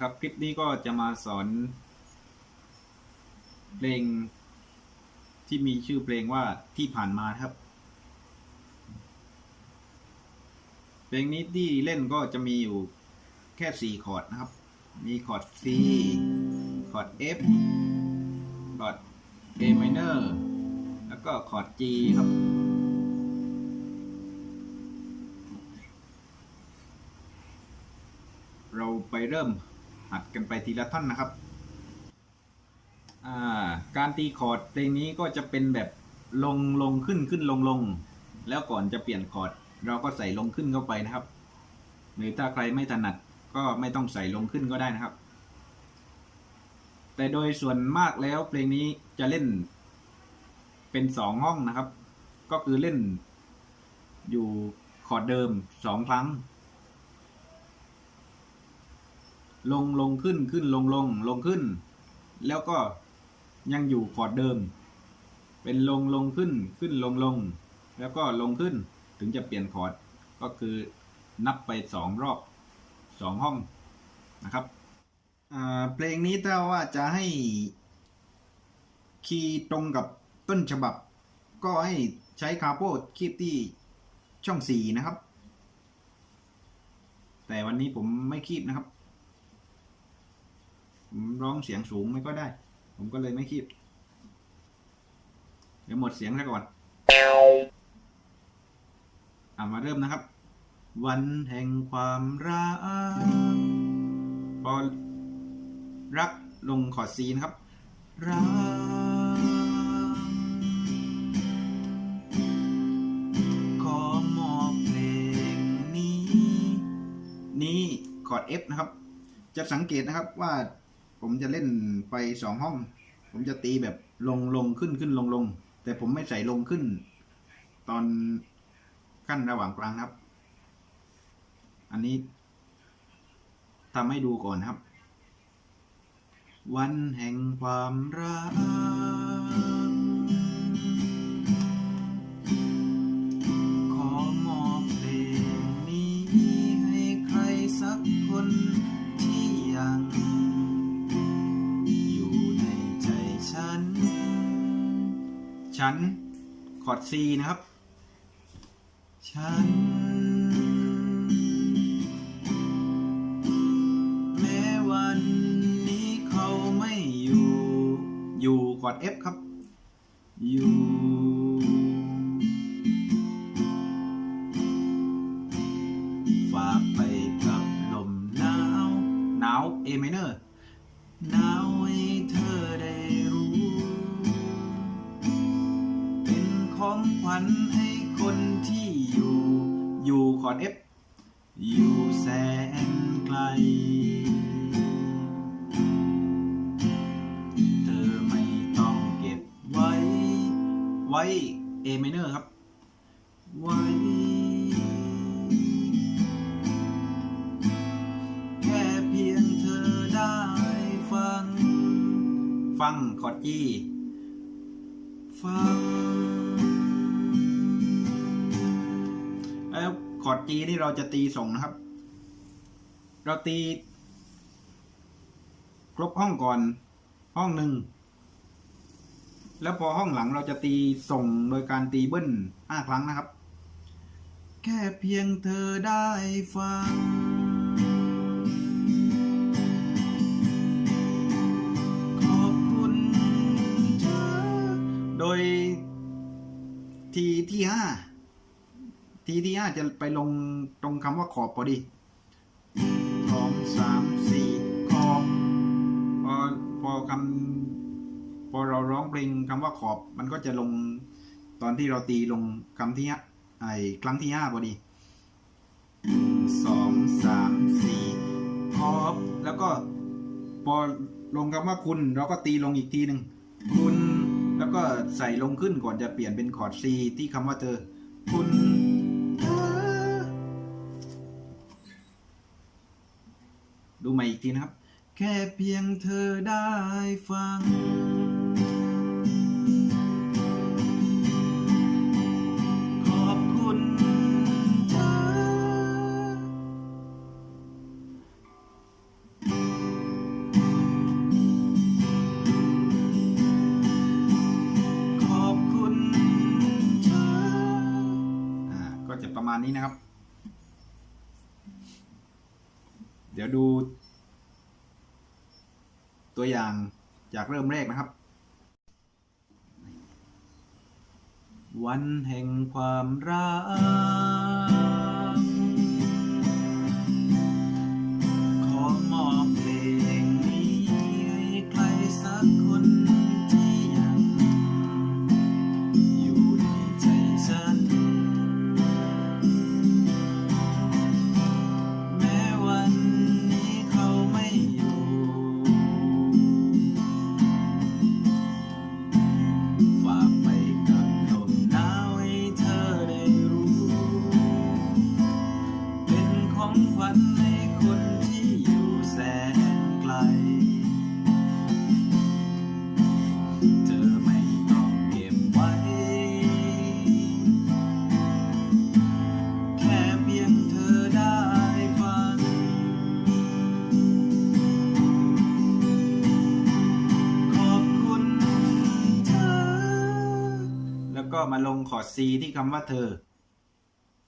ครับ คลิปนี้ก็จะมาสอน เพลง ที่มีชื่อเพลงว่าที่ผ่านมาครับ เพลงนี้ที่เล่นก็จะมีอยู่แค่สี่คอร์ดนะครับ มีคอร์ด C คอร์ด F คอร์ด A minor แล้วก็คอร์ด G ครับเราไปเริ่ม หัดกันไปทีละท่อนนะครับาการตีคอร์ดเพลงนี้ก็จะเป็นแบบลงลงขึ้นขึ้นลงลง แล้วก่อนจะเปลี่ยนคอร์ด เราก็ใส่ลงขึ้นเข้าไปนะครับ หรือถ้าใครไม่ถนัดก็ไม่ต้องใส่ลงขึ้นก็ได้นะครับ แต่โดยส่วนมากแล้วเพลงนี้จะเล่นเป็นสองห้องนะครับ ก็คือเล่นอยู่คอร์ดเดิมสองครั้ง ลงลงขึ้นขึ้นลงลงลงขึ้น แล้วก็ยังอยู่คอร์ดเดิม เป็นลงลงขึ้นขึ้นลงลง แล้วก็ลงขึ้นถึงจะเปลี่ยนคอร์ดก็คือนับไปสองรอบสองห้องนะครับเพลงนี้ถ้าว่าจะให้คีย์ตรงกับต้นฉบับ ก็ให้ใช้คาโปคีบที่ช่องสี่นะครับ แต่วันนี้ผมไม่คีบนะครับ ร้องเสียงสูงไม่ก็ได้ ผมก็เลยไม่คีบ เดี๋ยวหมดเสียงซะก่อนอามาเริ่มนะครับ วันแห่งความรักพอรักลงคอดซีนะครับ รัก ขอมอบเพลงนี้ นี่คอร์ด F นะครับ จะสังเกตนะครับว่า ผมจะเล่นไปสองห้อง ผมจะตีแบบลงลงขึ้นขึ้นลงลงแต่ผมไม่ใส่ลงขึ้น ตอนขั้นระหว่างกลางครับ อันนี้ทำให้ดูก่อนครับ วันแห่งความรัก ฉันฉัน คอร์ด C นะครับ ฉัน แม้วันนี้เขาไม่อยู่ อยู่คอร์ด F ครับ อยู่ ของขวัญให้คนที่อยู่ อยู่คอร์ด F อยู่แสนไกล เธอไม่ต้องเก็บไว้ ไว้ A minor ครับ ไว้แค่เพียงเธอได้ฟัง ฟังคอร์ดจีฟัง ร์ดจีนี่เราจะตีส่งนะครับ เราตี ครบห้องก่อน ห้องหนึ่ง แล้วพอห้องหลังเราจะตีส่งโดยการตีเบิ้ลห้าครั้งนะครับ แค่เพียงเธอได้ฟัง ขอบคุณเธอ โดยทีที่ห้า ทีที่ห้าจะไปลงตรงคำว่าขอบพอดีสองสามสี่ขอบพอพอคำพอเราร้องเพลงคำว่าขอบ มันก็จะลงตอนที่เราตีลงคำที่ห้าไอ้ครั้งที่ห้าพอดีสองสามสี่ขอบ แล้วก็พอลงคำว่าคุณเราก็ตีลงอีกทีหนึ่งคุณ แล้วก็ใส่ลงขึ้นก่อนจะเปลี่ยนเป็นคอร์ด C ที่คำว่าเธอ คุณ ม่อีกทีนะครับ แค่เพียงเธอได้ฟัง ขอบคุณเธอ ขอบคุณเธอ อ่า ก็จะประมาณนี้นะครับ เดี๋ยวดู ตัวอย่างจากเริ่มแรกนะครับ วันแห่งความรัก ฝ อร์ด C ที่คำว่าเธอ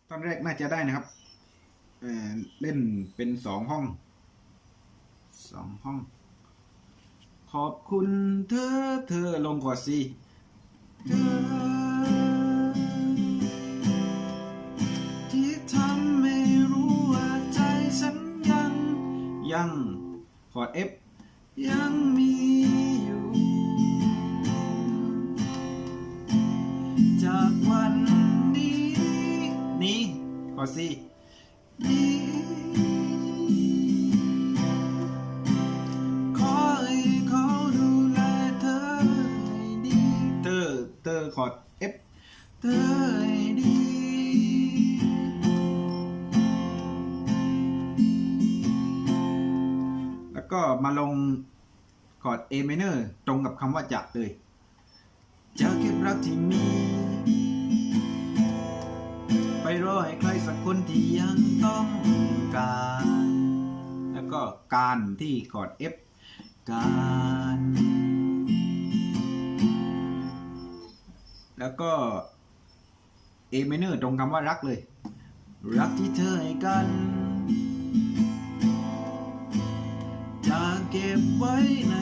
ตอนแรกน่าจะได้นะครับเเล่นเป็นสองห้อง สองห้อง ขอบคุณเธอ เธอลงคอร์ด C เธอที่ทำให้รู้ว่าใจฉันยังยังคอร์ด F ยังมี ดีขอให้เขาดูแลเธอให้ดีเธอเธอคอร์ด F เธอให้ดีแล้วก็มาลงคอด A minor ตรงกับคำว่าจะเลยจะเก็บรักที่มี ไปรอให้ใครสักคนที่ยังต้องการ แล้วก็การที่คอด F การแล้วก็ A minor ตรงคำว่ารักเลย รักที่เธอให้กันจะเก็บไว้ใน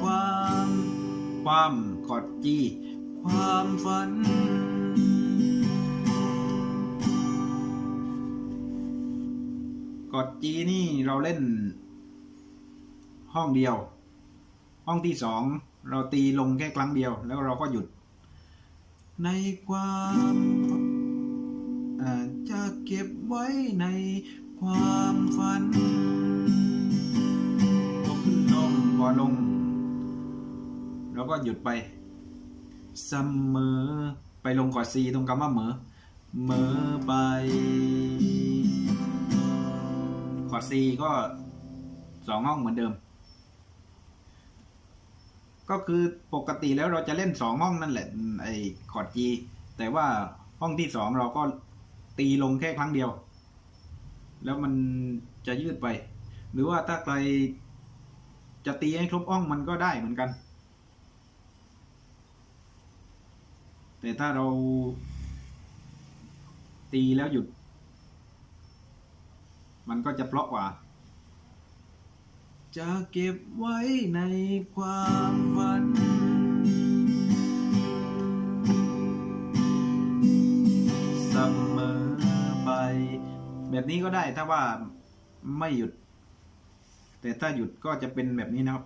ความ ความกอดจี ความฝัน กอดจีนี่เราเล่น ห้องเดียว ห้องที่สองเราตีลงแค่ครั้งเดียว แล้วเราก็หยุด ในความจะเก็บไว้ในความฝันยกขึ้นลงพอลง แล้วก็หยุดไปเสมอไปลงกอดซีตรงคำว่าเหมอเหมอไป คอร์ดซีก็สองห้องเหมือนเดิม ก็คือปกติแล้วเราจะเล่นสองห้องนั่นแหละไอ้คอร์ดจีแต่ว่าห้องที่สองเราก็ตีลงแค่ครั้งเดียว แล้วมันจะยืดไป หรือว่าถ้าใครจะตีให้ครบห้องมันก็ได้เหมือนกัน แต่ถ้าเราตีแล้วหยุด มันก็จะเพราะกว่า จะเก็บไว้ในความฝัน เสมอไป แบบนี้ก็ได้ถ้าว่าไม่หยุด แต่ถ้าหยุดก็จะเป็นแบบนี้นะครับ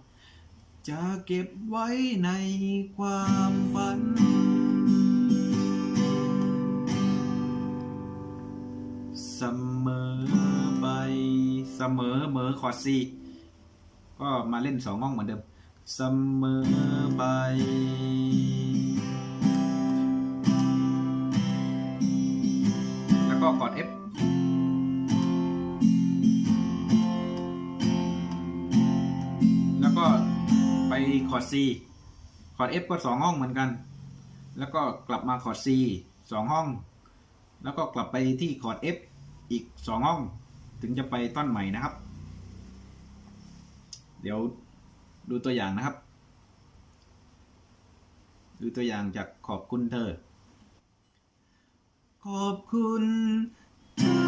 จะเก็บไว้ในความฝัน เสมอ ไปเสมอเหมอคอร์ดซีก็มาเล่นสองห้องเหมือนเดิมเสมอไปแล้วก็คอด F แล้วก็ไปคอร์ด C คอร์ด F ก็สองห้องเหมือนกัน แล้วก็กลับมาคอร์ด C สองห้อง แล้วก็กลับไปที่คอร์ด F อีกสองห้อง ถึงจะไปต้นใหม่นะครับ เดี๋ยวดูตัวอย่างนะครับ ดูตัวอย่างจากขอบคุณเธอ ขอบคุณเธอ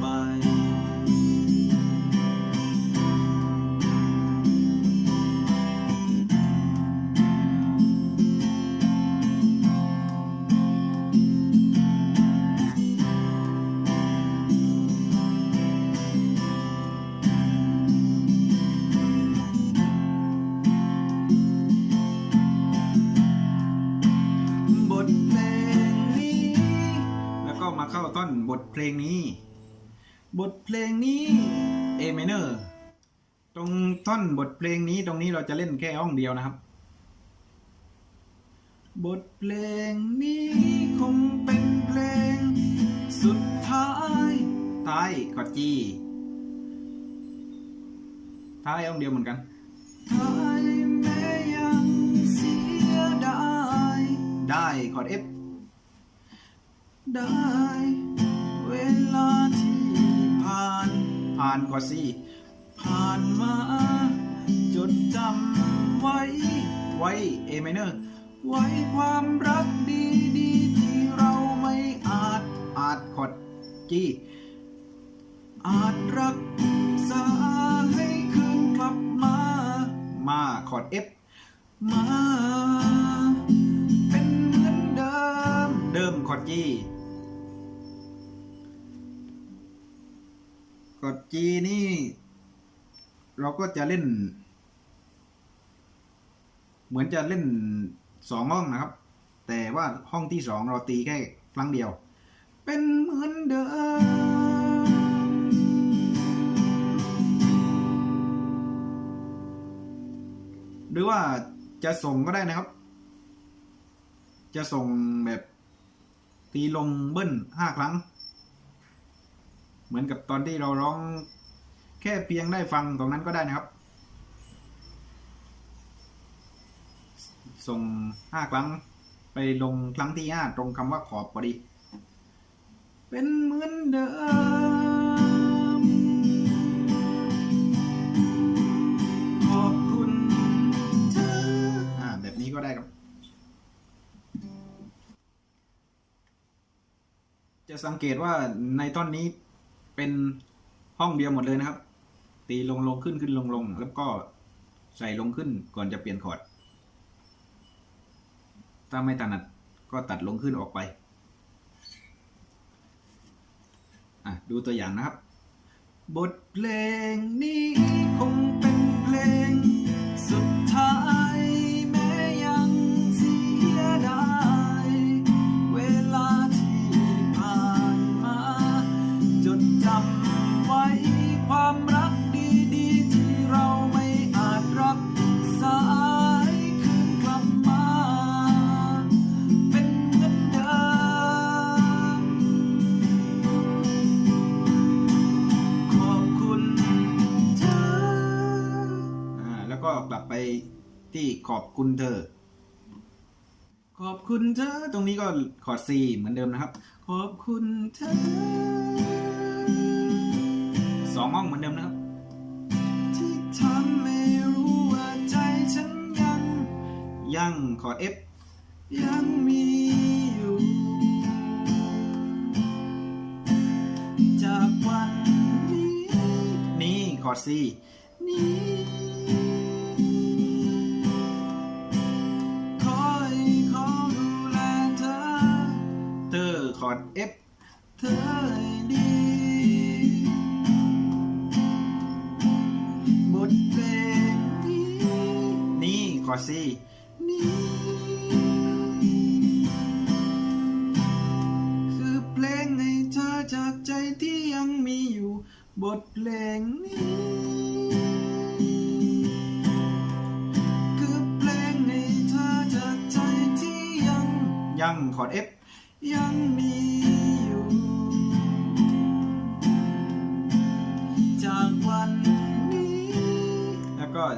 ไปบทเพลงนี้ แล้วก็มาเข้าต้นบทเพลงนี้ งนี้ A minor ตรงท่อนบทเพลงนี้ตรงนี้เราจะเล่นแค่ห้องเดียวนะครับ บทเพลงนี้คงเป็นเพลง สุดท้ายท้ายกอดจีท้ายห้องเดียวเหมือนกันท้ายแม้ยังเสียดายได้กอด F ได้เวลาที่ ผ่าน ผ่านกอด C ผ่านมาจดจำไว้ ไว้ A minor ไว้ความรักดีๆที่เราไม่อาจอาจกด G อาจรักษาให้คืนกลับมา มาคอร์ด F มา คอร์ด G นี่ เราก็จะเล่น เหมือนจะเล่นสองห้องนะครับ แต่ว่าห้องที่สองเราตีแค่ครั้งเดียว เป็นเหมือนเดิม หรือว่าจะส่งก็ได้นะครับ จะส่งแบบตีลงเบิ้ลห้าครั้ง เหมือนกับตอนที่เราร้องแค่เพียงได้ฟังตรงนั้นก็ได้นะครับ ส่งห้าครั้งไปลงครั้งที่ห้าตรงคำว่าขอบพอดี เป็นเหมือนเดิม ขอบคุณเธออ่าแบบนี้ก็ได้ครับ จะสังเกตว่าในท่อนนี้ เป็นห้องเดียวหมดเลยนะครับ ตีลงลงขึ้นขึ้นลงลงแล้วก็ใส่ลงขึ้นก่อนจะเปลี่ยนคอร์ด ถ้าไม่ถนัดก็ตัดลงขึ้นออกไปอะดูตัวอย่างนะครับ บทเพลงนี้คงเป็นเพลงสุดท้าย ก็กลับไปที่ขอบคุณเธอ ขอบคุณเธอ ตรงนี้ก็คอร์ด C เหมือนเดิมนะครับ ขอบคุณเธอสองห้องเหมือนเดิมนะครับ ที่ทำให้รู้ว่าใจฉันยัง ยังคอร์ด F ยังมีอยู่จากวันนี้ นี่คอร์ด C นี้ ธอคอร์ด F เธอดีบทเพลงนี้นี่อดซีนี่คือเพลงให้เธอจากใจที่ยังมีอยู่ บทเพลงนี้คือเพลงให้เธอจากใจที่ยังยังคอร์ด F ยังมี ก็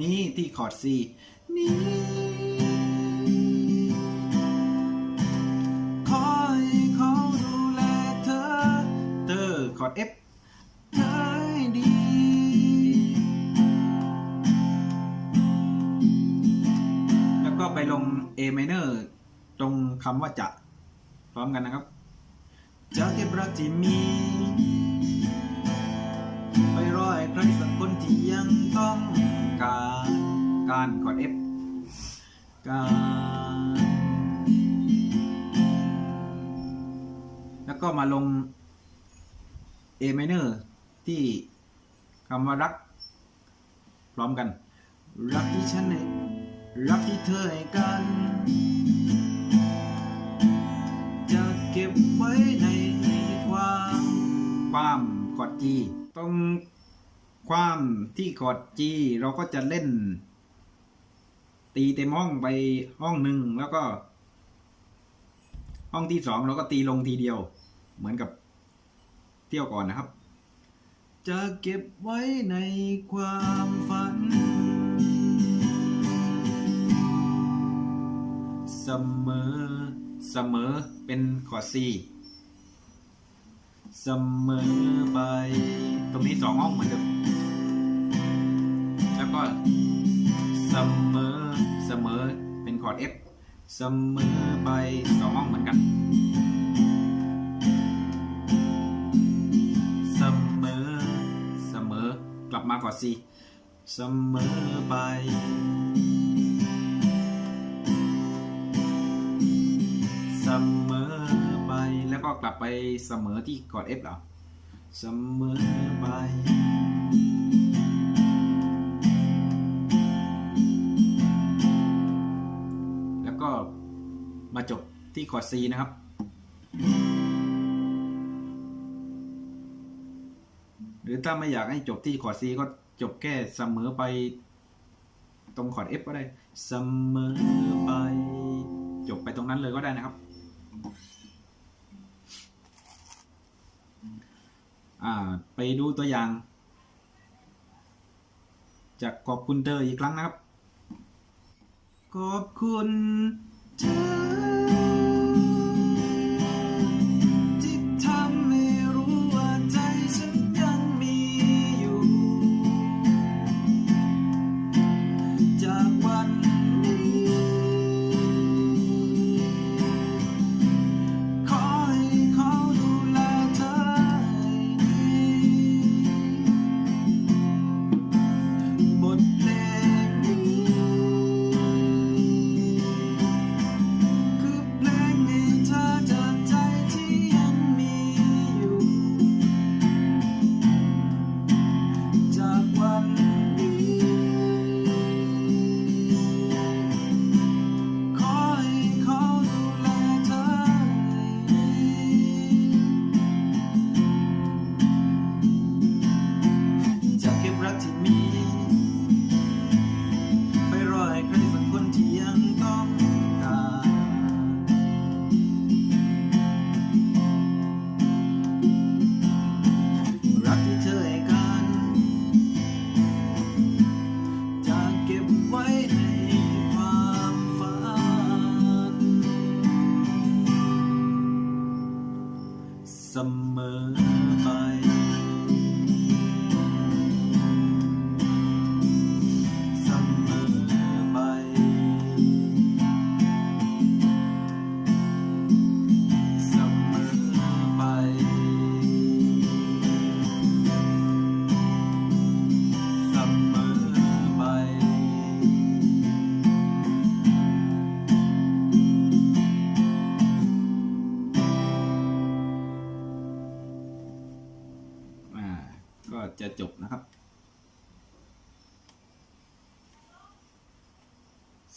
นี้ที่คอร์ด C นี้ขอให้เขาดูแลเธอ เธอคอร์ด F เธอให้ดี แล้วก็ไปลง A minor ตรงคำว่าจะ พร้อมกันนะครับจะเก็บรักที่มี ไปรอให้ใครสักคนที่ยังต้องการการกด F การ แล้วก็มาลง A minor ที่คำว่ารัก พร้อมกัน รักที่ฉันให้รักที่เธอให้กัน จะเก็บไว้ในความความกอดจี ตรงความที่กอดจีเราก็จะเล่น ตีเต็มห้องไปห้องหนึ่งแล้วก็ ห้องที่สองเราก็ตีลงทีเดียว เหมือนกับเที่ยวก่อนนะครับ จะเก็บไว้ในความฝัน เสมอเสมอเป็นคอร์ด C เสมอไป ตรงนี้สองห้องเหมือนเดิมแล้วก็เสมอเสมอเป็นคอร์ด F เสมอไปสองห้องเหมือนกันเสมอเสมอกลับมาคอร์ด C เสมอไปเสมอ แล้วก็กลับไปเสมอที่กอด F เหรอ เสมอไปแล้วก็มาจบที่คอร์ด C นะครับหรือถ้าไม่อยากให้จบที่คอร์ด C ก็จบแค่เสมอไป ตรงคอร์ด F ก็ได้ เสมอไป จบไปตรงนั้นเลยก็ได้นะครับ อ่า ไปดูตัวอย่างจากขอบคุณเธออีกครั้งนะครับ ขอบคุณเธอ อ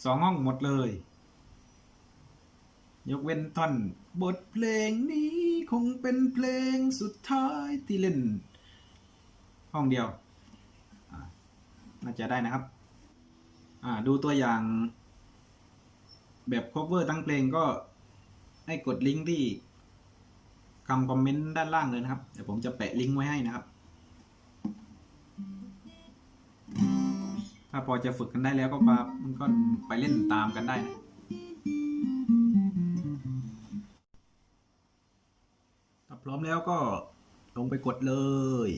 สองห้องหมดเลย ยกเว้นท่อน บทเพลงนี้คงเป็นเพลงสุดท้ายที่เล่น ห้องเดียวอาน่าจะได้นะครับ ดูตัวอย่าง แบบ cover ทั้งเพลงก็ให้กดลิงก์ที่คำคอมเมนต์ด้านล่างเลยนะครับ เดี๋ยวผมจะแปะลิงก์ไว้ให้นะครับ ถ้าพอจะฝึกกันได้แล้วก็มามันก็ไปเล่นตามกันได้นะถ้าพร้อมแล้วก็ลงไปกดเลย